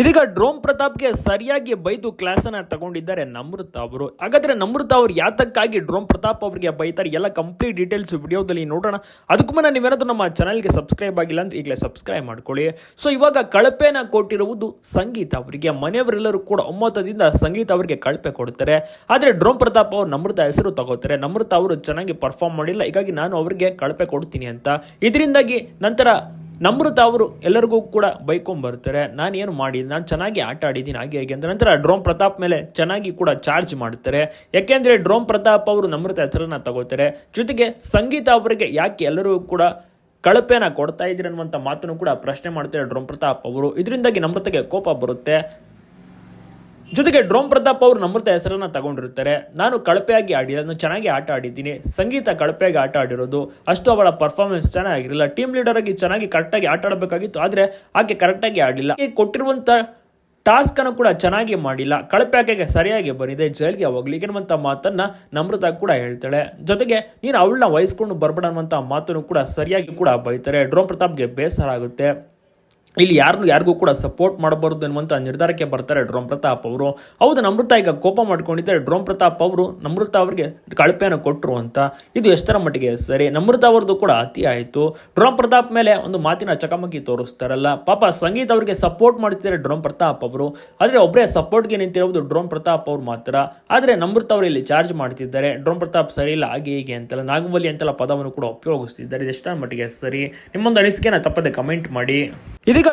ಇದೀಗ ಡ್ರೋಮ್ ಪ್ರತಾಪ್ಗೆ ಸರಿಯಾಗಿ ಬೈದು ಕ್ಲಾಸ್ ಅನ್ನ ತಗೊಂಡಿದ್ದಾರೆ ನಮೃತ ಅವರು. ಹಾಗಾದ್ರೆ ನಮೃತ ಅವರು ಯಾತಕ್ಕಾಗಿ ಡ್ರೋಮ್ ಪ್ರತಾಪ್ ಅವರಿಗೆ ಬೈತಾರೆ? ಎಲ್ಲ ಕಂಪ್ಲೀಟ್ ಡೀಟೇಲ್ಸ್ ವಿಡಿಯೋದಲ್ಲಿ ನೋಡೋಣ. ಅದಕ್ಕೂ ಮುನ್ನ ನೀವೇನಾದ್ರೂ ನಮ್ಮ ಚಾನಲ್ಗೆ ಸಬ್ಸ್ಕ್ರೈಬ್ ಆಗಿಲ್ಲ ಅಂದ್ರೆ ಈಗಲೇ ಸಬ್ಸ್ಕ್ರೈಬ್ ಮಾಡ್ಕೊಳ್ಳಿ. ಸೊ ಇವಾಗ ಕಳಪೆನ ಕೊಟ್ಟಿರುವುದು ಸಂಗೀತ ಅವರಿಗೆ. ಮನೆಯವರೆಲ್ಲರೂ ಕೂಡ ಒಮ್ಮತದಿಂದ ಸಂಗೀತ ಅವರಿಗೆ ಕಳಪೆ ಕೊಡ್ತಾರೆ. ಆದ್ರೆ ಡ್ರೋಮ್ ಪ್ರತಾಪ್ ಅವರು ನಮೃತ ಹೆಸರು ತಗೋತಾರೆ. ನಮೃತ ಅವರು ಚೆನ್ನಾಗಿ ಪರ್ಫಾರ್ಮ್ ಮಾಡಿಲ್ಲ. ಹೀಗಾಗಿ ನಾನು ಅವರಿಗೆ ಕಳಪೆ ಕೊಡ್ತೀನಿ ಅಂತ. ಇದರಿಂದಾಗಿ ನಂತರ ನಮೃತ ಅವರು ಎಲ್ಲರಿಗೂ ಕೂಡ ಬೈಕೊಂಡ್ ಬರ್ತಾರೆ. ನಾನು ಏನು ಮಾಡಿ ನಾನು ಚೆನ್ನಾಗಿ ಆಟ ಆಡಿದ್ದೀನಿ, ಹಾಗೆ ಹೇಗೆ ಅಂತ ನಂತರ ಡ್ರೋನ್ ಪ್ರತಾಪ್ ಮೇಲೆ ಚೆನ್ನಾಗಿ ಕೂಡ ಚಾರ್ಜ್ ಮಾಡ್ತಾರೆ. ಯಾಕೆಂದರೆ ಡ್ರೋನ್ ಪ್ರತಾಪ್ ಅವರು ನಮೃತ ಹೆಸರನ್ನ ತಗೋತಾರೆ. ಜೊತೆಗೆ ಸಂಗೀತ ಅವರಿಗೆ ಯಾಕೆ ಎಲ್ಲರೂ ಕೂಡ ಕಳಪೆನ ಕೊಡ್ತಾ ಇದ್ದೀರಿ ಅನ್ನುವಂಥ ಮಾತನ್ನು ಕೂಡ ಪ್ರಶ್ನೆ ಮಾಡ್ತಾರೆ ಡ್ರೋಮ್ ಪ್ರತಾಪ್ ಅವರು. ಇದರಿಂದಾಗಿ ನಮ್ರತೆಗೆ ಕೋಪ ಬರುತ್ತೆ. ಜೊತೆಗೆ ಡ್ರೋಮ್ ಪ್ರತಾಪ್ ಅವರು ನಮ್ರತ ಹೆಸರನ್ನ ತಗೊಂಡಿರ್ತಾರೆ. ನಾನು ಕಳಪೆಯಾಗಿ ಆಡಿಲ್ಲ, ನಾನು ಚೆನ್ನಾಗಿ ಆಟ ಆಡಿದ್ದೀನಿ. ಸಂಗೀತ ಕಳಪೆಯಾಗಿ ಆಟ ಆಡಿರೋದು. ಅಷ್ಟು ಅವಳ ಪರ್ಫಾರ್ಮೆನ್ಸ್ ಚೆನ್ನಾಗಿರಲಿಲ್ಲ. ಟೀಮ್ ಲೀಡರ್ ಆಗಿ ಚೆನ್ನಾಗಿ ಕರೆಕ್ಟಾಗಿ ಆಟ ಆಡಬೇಕಾಗಿತ್ತು, ಆದರೆ ಆಕೆ ಕರೆಕ್ಟಾಗಿ ಆಡಿಲ್ಲ. ಈ ಕೊಟ್ಟಿರುವಂಥ ಟಾಸ್ಕ್ ಅನ್ನು ಕೂಡ ಚೆನ್ನಾಗಿ ಮಾಡಿಲ್ಲ. ಕಳಪೆ ಸರಿಯಾಗಿ ಬಂದಿದೆ. ಜೈಲ್ಗೆ ಹೋಗ್ಲಿ ಅನ್ನುವಂಥ ಮಾತನ್ನ ನಮ್ರತ ಕೂಡ ಹೇಳ್ತಾಳೆ. ಜೊತೆಗೆ ನೀನು ಅವಳನ್ನ ವಹಿಸ್ಕೊಂಡು ಬರ್ಬೇಡ ಅನ್ನುವಂಥ ಮಾತನ್ನು ಕೂಡ ಸರಿಯಾಗಿ ಕೂಡ ಬೈತಾರೆ. ಡ್ರೋಮ್ ಪ್ರತಾಪ್ಗೆ ಬೇಸರ ಆಗುತ್ತೆ. ಇಲ್ಲಿ ಯಾರನ್ನು ಯಾರಿಗೂ ಕೂಡ ಸಪೋರ್ಟ್ ಮಾಡಬಾರ್ದು ಎನ್ನುವಂಥ ನಿರ್ಧಾರಕ್ಕೆ ಬರ್ತಾರೆ ಡ್ರೋಮ್ ಪ್ರತಾಪ್ ಅವರು. ಹೌದು ನಮೃತ ಈಗ ಕೋಪ ಮಾಡ್ಕೊಂಡಿದ್ದಾರೆ. ಡ್ರೋಮ್ ಪ್ರತಾಪ್ ಅವರು ನಮೃತ ಅವರಿಗೆ ಕಳಪೆಯನ್ನು ಕೊಟ್ಟರು ಅಂತ. ಇದು ಎಷ್ಟರ ಮಟ್ಟಿಗೆ ಸರಿ? ನಮೃತ ಅವ್ರದ್ದು ಕೂಡ ಅತಿ ಆಯಿತು. ಡ್ರೋಮ್ ಪ್ರತಾಪ್ ಮೇಲೆ ಒಂದು ಮಾತಿನ ಚಕಮಕಿ ತೋರಿಸ್ತಾರಲ್ಲ. ಪಾಪ ಸಂಗೀತ ಅವರಿಗೆ ಸಪೋರ್ಟ್ ಮಾಡ್ತಿದ್ದಾರೆ ಡ್ರೋಮ್ ಪ್ರತಾಪ್ ಅವರು. ಆದರೆ ಒಬ್ಬರೇ ಸಪೋರ್ಟ್ಗೆ ನಿಂತಿರೋದು ಡ್ರೋಮ್ ಪ್ರತಾಪ್ ಅವ್ರು ಮಾತ್ರ. ಆದರೆ ನಮೃತ ಅವರು ಇಲ್ಲಿ ಚಾರ್ಜ್ ಮಾಡ್ತಿದ್ದಾರೆ. ಡ್ರೋಮ್ ಪ್ರತಾಪ್ ಸರಿ ಇಲ್ಲ, ಹಾಗೆ ಹೀಗೆ ಅಂತೆಲ್ಲ, ನಾಗವಲ್ಲಿ ಅಂತೆಲ್ಲ ಪದವನ್ನು ಕೂಡ ಉಪಯೋಗಿಸ್ತಿದ್ದಾರೆ. ಎಷ್ಟರ ಮಟ್ಟಿಗೆ ಸರಿ? ನಿಮ್ಮೊಂದು ಅನಿಸಿಕೆನ ತಪ್ಪದೆ ಕಮೆಂಟ್ ಮಾಡಿ. ಇದೀಗ